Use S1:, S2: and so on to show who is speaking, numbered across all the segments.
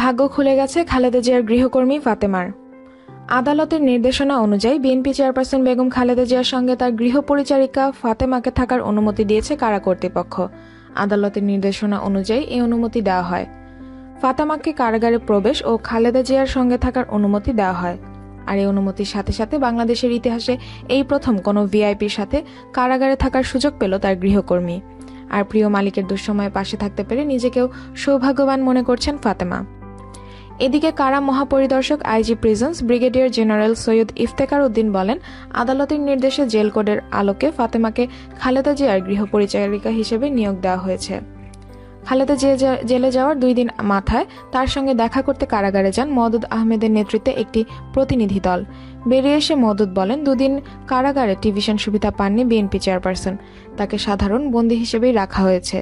S1: ভাগ্য খুলে গেছে খালেদা জিয়ার গৃহকর্মী ফাতেমার। আদালতের নির্দেশনা অনুযায়ী বিএনপি চেয়ারপারসন বেগম খালেদা জিয়ার সঙ্গে তার গৃহ পরিচারিকা ফাতেমাকে থাকার অনুমতি দিয়েছে কারা কর্তৃপক্ষ। আদালতের নির্দেশনা অনুযায়ী এই অনুমতি দেওয়া হয়। ফাতেমাকে কারাগারে প্রবেশ ও খালেদা জিয়ার সঙ্গে থাকার অনুমতি দেওয়া হয়। আর এই অনুমতির সাথে সাথে বাংলাদেশের ইতিহাসে এই প্রথম কোনো ভিআইপির সাথে কারাগারে থাকার সুযোগ পেল তার গৃহকর্মী। আর প্রিয় মালিকের দুঃসময়ে পাশে থাকতে পেরে নিজেকেও সৌভাগ্যবান মনে করছেন ফাতেমা। এদিকে কারা মহাপরিদর্শক IG prisons, brigadier general Syed Iftekhar Uddin বলেন, আদালতের নির্দেশে জেল কোডের আলোকে ফাতেমাকে খালেদা জিয়ার গৃহ পরিচারিকা হিসেবে নিয়োগ দেওয়া হয়েছে। খালেদা জেলে যাওয়ার দুই দিন মাথায় তার সঙ্গে দেখা করতে কারাগারে যান মদুদ আহমেদের নেতৃত্বে একটি প্রতিনিধি দল। বেরিয়ে এসে মদুদ বলেন, দুদিন কারাগারে টিভিশন সুবিধা পাননি বিএনপি চেয়ারপারসন। তাকে সাধারণ বন্দী হিসেবেই রাখা হয়েছে।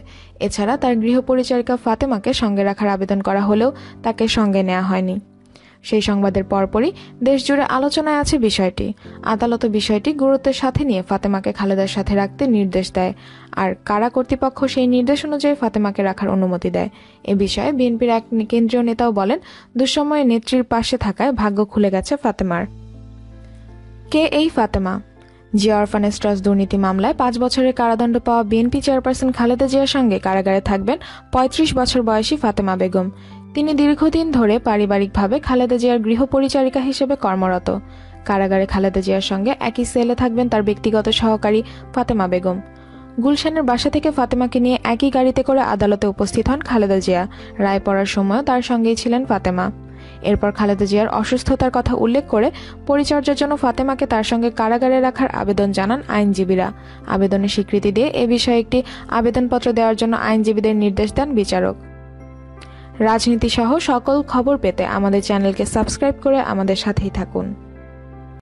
S1: এছাড়া তার গৃহ পরিচারিকা ফাতেমাকে সঙ্গে রাখার আবেদন করা হলেও তাকে সঙ্গে নেওয়া হয়নি। সেই সংবাদের পরপরই দেশজুড়ে আলোচনায় আছে বিষয়টি। আদালত বিষয়টি গুরুত্বের সাথে নিয়ে ফাতেমাকে খালেদার সাথে রাখতে নির্দেশ দেয়। আর কারা কর্তৃপক্ষ সেই নির্দেশ অনুযায়ী ফাতেমাকে রাখার অনুমতি দেয়? এ বিষয়ে বিএনপির এক কেন্দ্রীয় নেতাও বলেন, দুঃসময়ে নেত্রীর পাশে থাকায় ভাগ্য খুলে গেছে ফাতেমার। কে এই ফাতেমা? জিয়া অরফানেজ দুর্নীতি মামলায় পাঁচ বছরের কারাদণ্ড পাওয়া বিএনপি চেয়ারপারসন খালেদা জিয়ার সঙ্গে কারাগারে থাকবেন পঁয়ত্রিশ বছর বয়সী ফাতেমা বেগম। তিনি দীর্ঘদিন ধরে পারিবারিকভাবে খালেদা জিয়ার গৃহ পরিচারিকা হিসেবে কর্মরত। কারাগারে খালেদা জিয়ার সঙ্গে একই সেলে থাকবেন তার ব্যক্তিগত সহকারী ফাতেমা বেগম। গুলশানের বাসা থেকে ফাতেমাকে নিয়ে একই গাড়িতে করে আদালতে উপস্থিত হন খালেদা জিয়া। রায় পড়ার সময়ও তার সঙ্গেই ছিলেন ফাতেমা। এরপর খালেদা জিয়ার অসুস্থতার কথা উল্লেখ করে পরিচর্যার জন্য ফাতেমাকে তার সঙ্গে কারাগারে রাখার আবেদন জানান আইনজীবীরা। আবেদনের স্বীকৃতি দিয়ে এ বিষয়ে একটি আবেদনপত্র দেওয়ার জন্য আইনজীবীদের নির্দেশ দেন বিচারক। রাজনীতি সহ সকল খবর পেতে আমাদের চ্যানেলকে সাবস্ক্রাইব করে আমাদের সাথেই থাকুন।